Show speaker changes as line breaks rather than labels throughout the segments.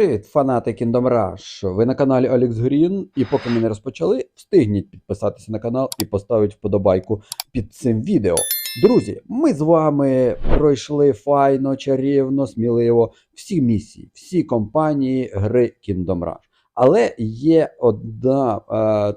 Привіт, фанати Kingdom Rush! Ви на каналі Алекс Грін, і поки ми не розпочали, встигніть підписатися на канал і поставити вподобайку під цим відео. Друзі, ми з вами пройшли файно, чарівно, сміливо всі місії, всі компанії гри Kingdom Rush. Але є одна е,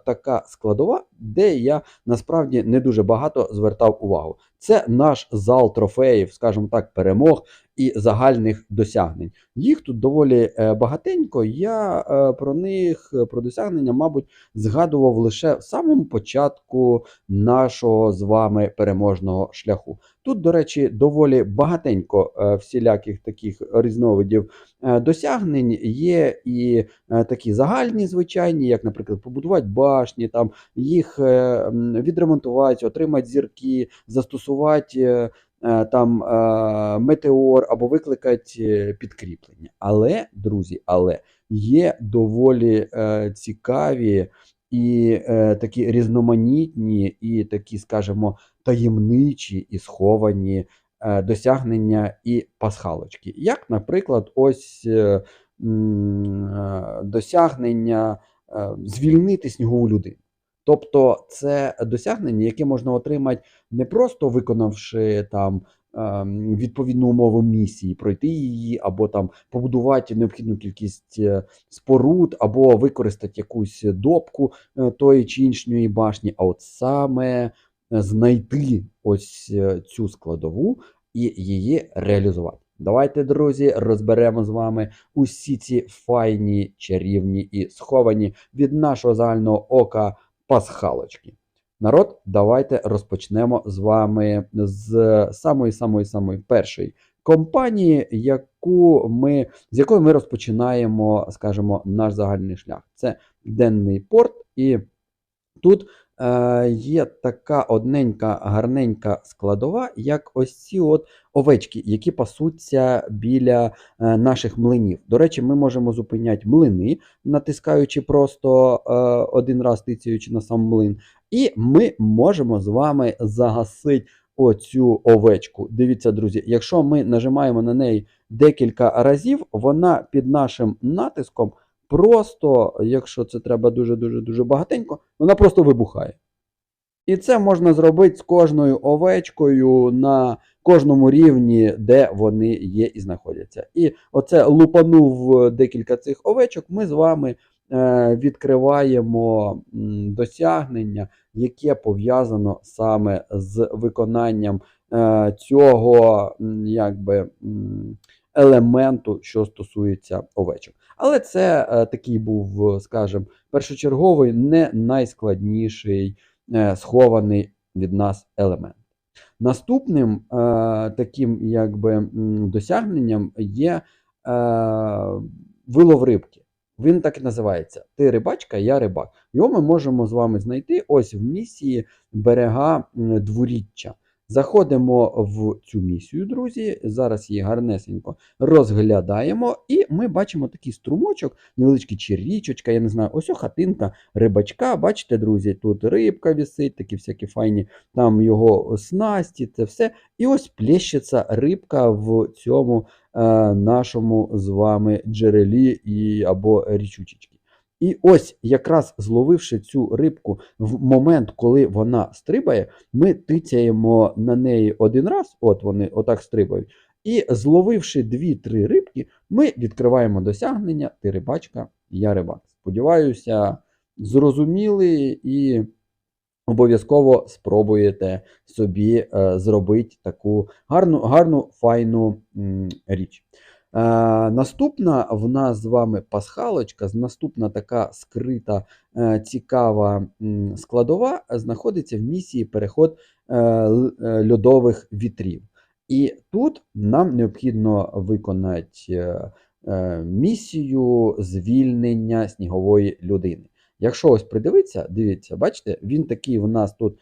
така складова, де я насправді не дуже багато звертав увагу. Це наш зал трофеїв, скажімо так, перемог і загальних досягнень. Їх тут доволі е, багатенько. Я е, про них, е, про досягнення, мабуть, згадував лише в самому початку нашого з вами переможного шляху. Тут, до речі, доволі багатенько всіляких таких різновидів досягнень. Є і такі загальні, звичайні, як, наприклад, побудувати башні, там їх е, м, відремонтувати, отримати зірки, застосувати. е, е, Там е, метеор або викликати е, підкріплення. Але, друзі, але є доволі е, цікаві і е, такі різноманітні, і такі, скажімо, таємничі і сховані е, досягнення і пасхалочки. Як, наприклад, ось е, е, досягнення е, звільнити снігову людину. Тобто це досягнення, яке можна отримати не просто виконавши там ем, відповідну умову місії, пройти її, або там побудувати необхідну кількість е, споруд, або використати якусь допку е, тої чи іншої башні, а от саме е, знайти ось цю складову і її реалізувати. Давайте, друзі, розберемо з вами усі ці файні, чарівні і сховані від нашого загального ока пасхалочки. Народ, давайте розпочнемо з вами з самої самої самої першої компанії, яку ми, з якої ми розпочинаємо, скажімо, наш загальний шлях. Це денний порт, і тут є така одненька, гарненька складова, як ось ці от овечки, які пасуться біля е, наших млинів. До речі, ми можемо зупиняти млини, натискаючи просто е, один раз тицяючи на сам млин. І ми можемо з вами загасити оцю овечку. Дивіться, друзі, якщо ми нажимаємо на неї декілька разів, вона під нашим натиском просто, якщо це треба дуже-дуже дуже багатенько, вона просто вибухає. І це можна зробити з кожною овечкою на кожному рівні, де вони є і знаходяться. І оце лупанув декілька цих овечок, ми з вами е, відкриваємо досягнення, яке пов'язано саме з виконанням е, цього якби, елементу, що стосується овечок. Але це е, такий був, скажімо, першочерговий, не найскладніший е, схований від нас елемент. Наступним е, таким якби, досягненням є е, вилов рибки. Він так і називається: Ти рибачка, я рибак. Його ми можемо з вами знайти ось в місії берега дворіччя. Заходимо в цю місію, друзі. Зараз її гарнесенько розглядаємо, і ми бачимо такий струмочок, невеличкий чи річочка, я не знаю, ось о хатинка рибачка. Бачите, друзі, тут рибка висить, такі всякі файні там його снасті, це все. І ось плещеться рибка в цьому е, нашому з вами джерелі і, або річучечки. І ось якраз зловивши цю рибку в момент, коли вона стрибає, ми тицяємо на неї один раз, от вони отак стрибають. І зловивши дві-три рибки, ми відкриваємо досягнення ти рибачка, я рибак. Сподіваюся, зрозуміли і обов'язково спробуєте собі е, зробити таку гарну, гарну файну річ. Наступна в нас з вами пасхалочка, наступна така скрита, е, цікава складова знаходиться в місії переход е, е, льодових вітрів. І тут нам необхідно виконати місію звільнення снігової людини. Якщо ось придивитися, дивіться, бачите, він такий в нас тут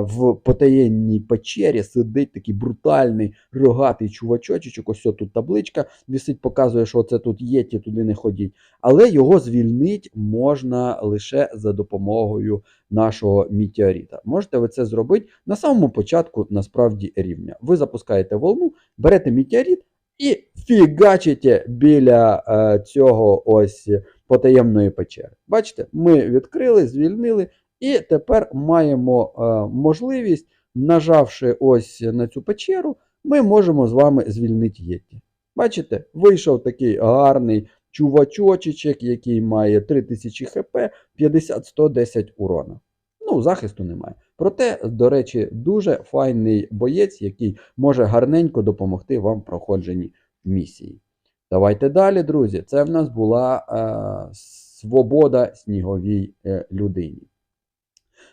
в потаєнній печері сидить такий брутальний рогатий чувачочок. Ось тут табличка висить, показує, що це тут є, ті туди не ходіть. Але його звільнити можна лише за допомогою нашого мітеоріта. Можете ви це зробити на самому початку насправді рівня. Ви запускаєте волну, берете мітеоріт і фігачите біля е, цього ось потаємної печери. Бачите, ми відкрили, звільнили, і тепер маємо е, можливість, нажавши ось на цю печеру, ми можемо з вами звільнити Єті. Бачите, вийшов такий гарний чувачочечек, який має 3000 хп, 50-110 урона. Ну, захисту немає. Проте, до речі, дуже файний боєць, який може гарненько допомогти вам в проходженні місії. Давайте далі, друзі. Це в нас була е, свобода сніговій е, людині.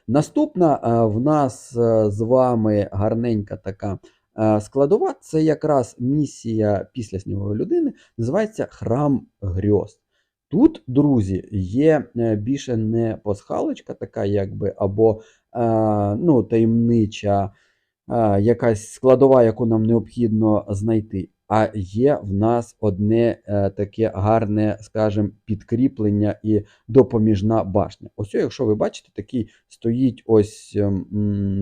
Наступна е, в нас е, з вами гарненька така е, складова це якраз місія після снігової людини, називається Храм Грьоз. Тут, друзі, є більше не пасхалочка, така якби, або ну, таємнича якась складова, яку нам необхідно знайти. А є в нас одне е, таке гарне, скажімо, підкріплення і допоміжна башня. Ось, якщо ви бачите, такий стоїть ось, ем,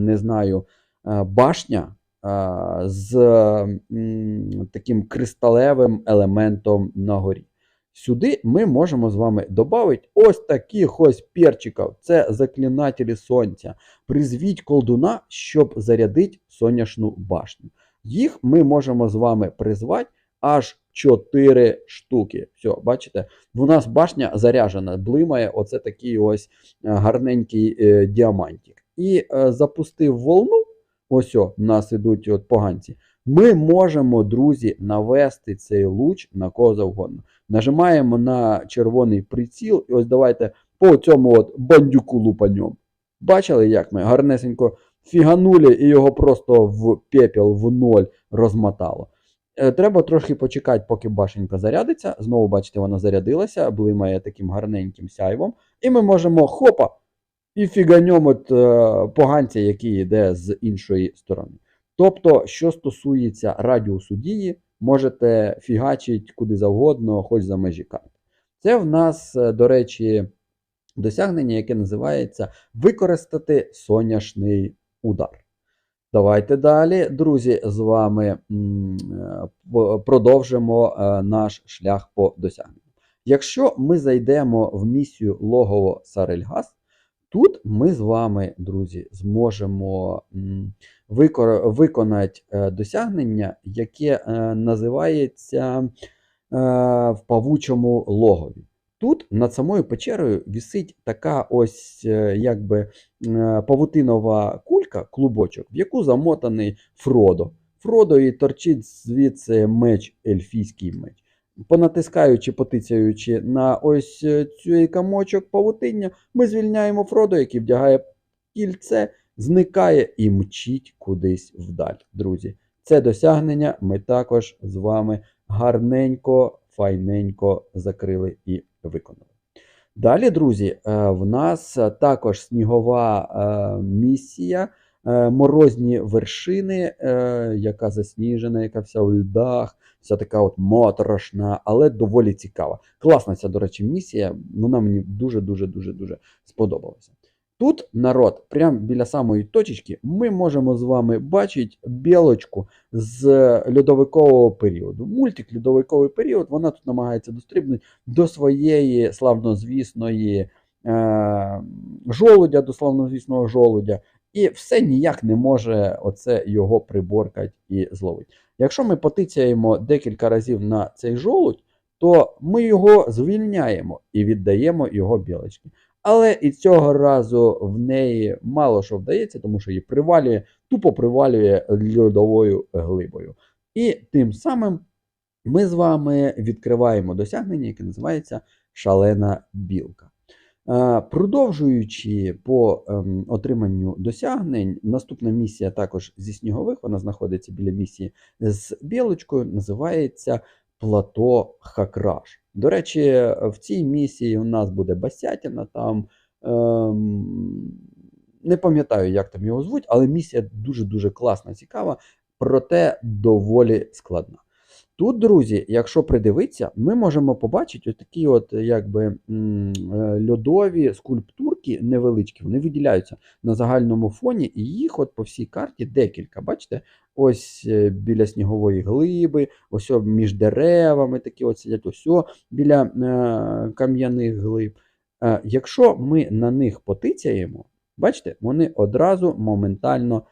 не знаю, е, башня е, з таким кристалевим елементом на горі. Сюди ми можемо з вами додати ось таких ось перчиків. Це заклинателі сонця. Призвіть колдуна, щоб зарядити сонячну башню. Їх ми можемо з вами призвати аж 4 штуки. Все, бачите, у нас башня заряджена, блимає оце такий ось е, гарненький е, діамантик. І е, запустив волну, ось в нас ідуть от поганці. Ми можемо, друзі, навести цей луч на кого завгодно. Нажимаємо на червоний приціл, і ось давайте по цьому от бандюку лупанем. Бачили, як ми гарнесенько фіганули і його просто в пепел, в ноль розмотало. Е, Треба трошки почекати, поки башенька зарядиться. Знову, бачите, вона зарядилася, блимає таким гарненьким сяйвом. І ми можемо хопа! І фіганьом от е, поганця, який йде з іншої сторони. Тобто, що стосується радіусу дії, можете фігачити куди завгодно, хоч за межі карти. Це в нас, е, до речі, досягнення, яке називається використати соняшний удар. Давайте далі, друзі, з вами е, продовжимо е, наш шлях по досягненню. Якщо ми зайдемо в місію логово Сарельгас, тут ми з вами, друзі, зможемо виконати е, досягнення, яке називається в павучому логові. Тут над самою печерою вісить така ось е, якби е, павутинова кулька, клубочок, в яку замотаний Фродо. Фродо і торчить звідси меч, ельфійський меч. Понатискаючи, потицяючи на ось е, цей камочок павутиння, ми звільняємо Фродо, який вдягає кільце, зникає і мчить кудись вдаль. Друзі, це досягнення ми також з вами гарненько, файненько закрили і виконали. Далі, друзі, е, в нас е, також снігова е, місія, морозні вершини, яка засніжена, яка вся у льдах, вся така от моторошна, але доволі цікава. Класна ця, до речі, місія. Вона мені дуже-дуже дуже дуже сподобалася. Тут народ, прямо біля самої точечки, ми можемо з вами бачити білочку з льодовикового періоду. Мультик льодовиковий період, вона тут намагається дострибнути до своєї славнозвісної е, жолудя, до славнозвісного жолудя, і все ніяк не може оце його приборкати і зловити. Якщо ми потицяємо декілька разів на цей жолудь, то ми його звільняємо і віддаємо його білочці. Але і цього разу в неї мало що вдається, тому що її привалює, тупо привалює льодовою глибою. І тим самим ми з вами відкриваємо досягнення, яке називається шалена білка. Е, Продовжуючи по ем, отриманню досягнень, наступна місія також зі снігових, вона знаходиться біля місії з білочкою, називається Плато Хакраш. До речі, в цій місії у нас буде Басятіна, там ем, не пам'ятаю, як там його звуть, але місія дуже-дуже класна, цікава, проте доволі складна. Тут, друзі, якщо придивитися, ми можемо побачити такі от якби е, льодові скульптурки невеличкі, вони виділяються на загальному фоні, і їх от по всій карті декілька. Бачите, ось е, біля снігової глиби, ось між деревами такі от сидять, ось біля е, кам'яних глиб. Якщо ми на них потицяємо, бачите, вони одразу моментально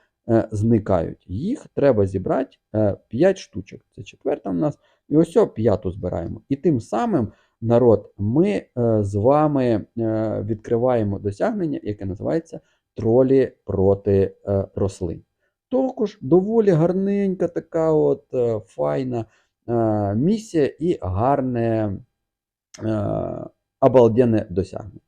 зникають. Їх треба зібрати 5 штучок. Це четверта в нас. І ось п'яту збираємо. І тим самим, народ, ми е, з вами е, відкриваємо досягнення, яке називається тролі проти е, рослин. Також доволі гарненька така от е, файна е, місія і гарне е, обалденне досягнення.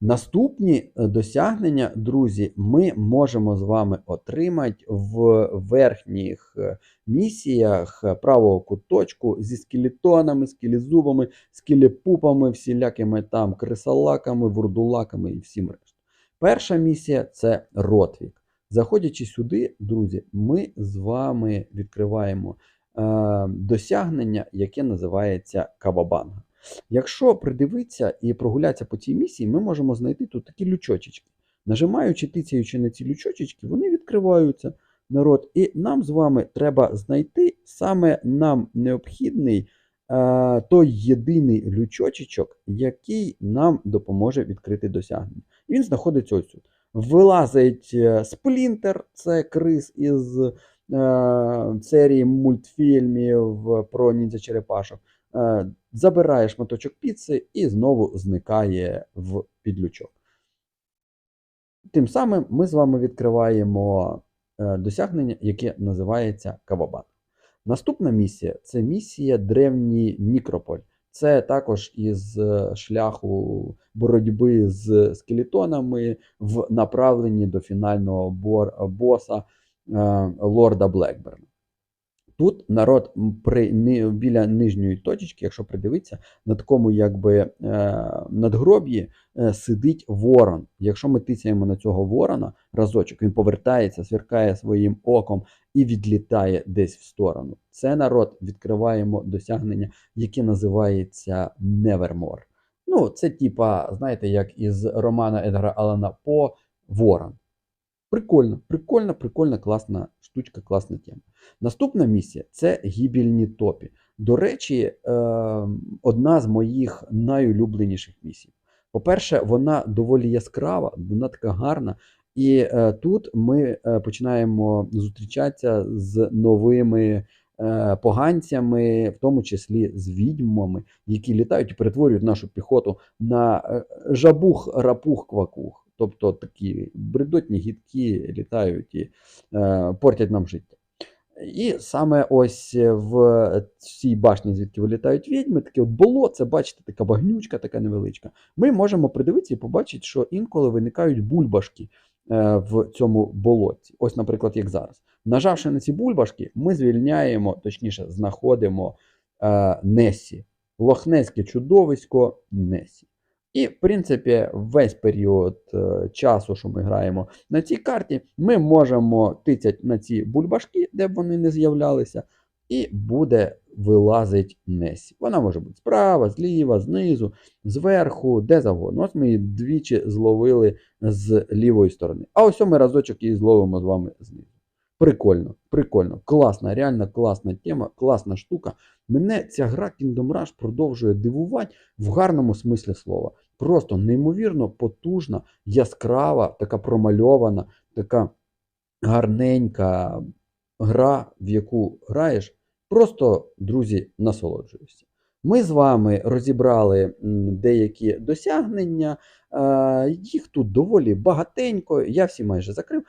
Наступні е, досягнення, друзі, ми можемо з вами отримати в верхніх е, місіях е, правого куточку зі скелетонами, скелезубами, скелепупами, всілякими там крисалаками, вурдулаками і всім рештом. Перша місія це Ротвік. Заходячи сюди, друзі, ми з вами відкриваємо е, досягнення, яке називається Кавабанга. Якщо придивитися і прогулятися по цій місії, ми можемо знайти тут такі лючочечки. Нажимаючи, тицяючи на ці лючочечки, вони відкриваються народ. І нам з вами треба знайти саме нам необхідний е, той єдиний лючочечок, який нам допоможе відкрити досягнення. Він знаходиться ось тут. Вилазить е, сплінтер, це крис із е, серії мультфільмів про ніндзя черепашок. Е, забирає шматочок піци і знову зникає в підлючок. Тим самим ми з вами відкриваємо е, досягнення, яке називається Кавабан. Наступна місія це місія Древній Нікрополь. Це також із е, шляху боротьби з скелетонами в направленні до фінального боса Лорда Блекберна. Тут народ при біля нижньої точечки, якщо придивитися, на такому якби е, надгроб'ї е, сидить ворон. Якщо ми тицяємо на цього ворона разочок, він повертається, сверкає своїм оком і відлітає десь в сторону. Це народ відкриваємо досягнення, яке називається Nevermore. Ну, це типа, знаєте, як із романа Едгара Алана По Ворон. Прикольно, прикольна, прикольна, класна штучка, класна тема. Наступна місія це гібільні топі. До речі, е, одна з моїх найулюбленіших місій. По-перше, вона доволі яскрава, вона така гарна. І е, тут ми е, починаємо зустрічатися з новими поганцями, в тому числі з відьмами, які літають і перетворюють нашу піхоту на жабух, рапух, квакух. Тобто такі бредотні гідкі літають і е, портять нам життя. І саме ось в цій башні, звідки вилітають відьми, таке от боло, це бачите, така багнючка, така невеличка. Ми можемо придивитися і побачити, що інколи виникають бульбашки е, в цьому болоті. Ось, наприклад, як зараз. Нажавши на ці бульбашки, ми звільняємо, точніше, знаходимо е, Несі. Лохнецьке чудовисько Несі. І, в принципі, весь період е, часу, що ми граємо на цій карті, ми можемо тицяти на ці бульбашки, де б вони не з'являлися, і буде вилазить Несі. Вона може бути справа, зліва, знизу, зверху, де завгодно. Ось ми її двічі зловили з лівої сторони. А ось ми разочок її зловимо з вами знизу. Прикольно, прикольно, класна, реально класна тема, класна штука. Мене ця гра Kingdom Rush продовжує дивувати в гарному смислі слова. Просто неймовірно потужна, яскрава, така промальована, така гарненька гра, в яку граєш. Просто, друзі, насолоджуюся. Ми з вами розібрали деякі досягнення, їх тут доволі багатенько. Я всі майже закрив,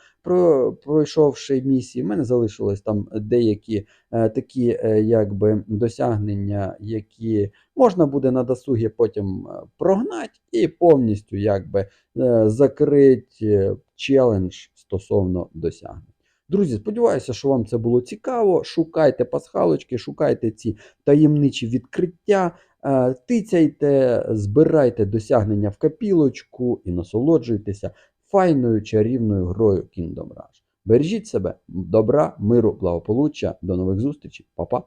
пройшовши місії. У мене залишилось там деякі е, такі е, якби досягнення, які можна буде на досугі потім е, прогнати і повністю якби закрити челендж стосовно досягнень. Друзі, сподіваюся, що вам це було цікаво. Шукайте пасхалочки, шукайте ці таємничі відкриття, е, тицяйте, збирайте досягнення в капілочку і насолоджуйтеся файною чарівною грою Kingdom Rush. Бережіть себе, добра, миру, благополуччя, до нових зустрічей, Па-па!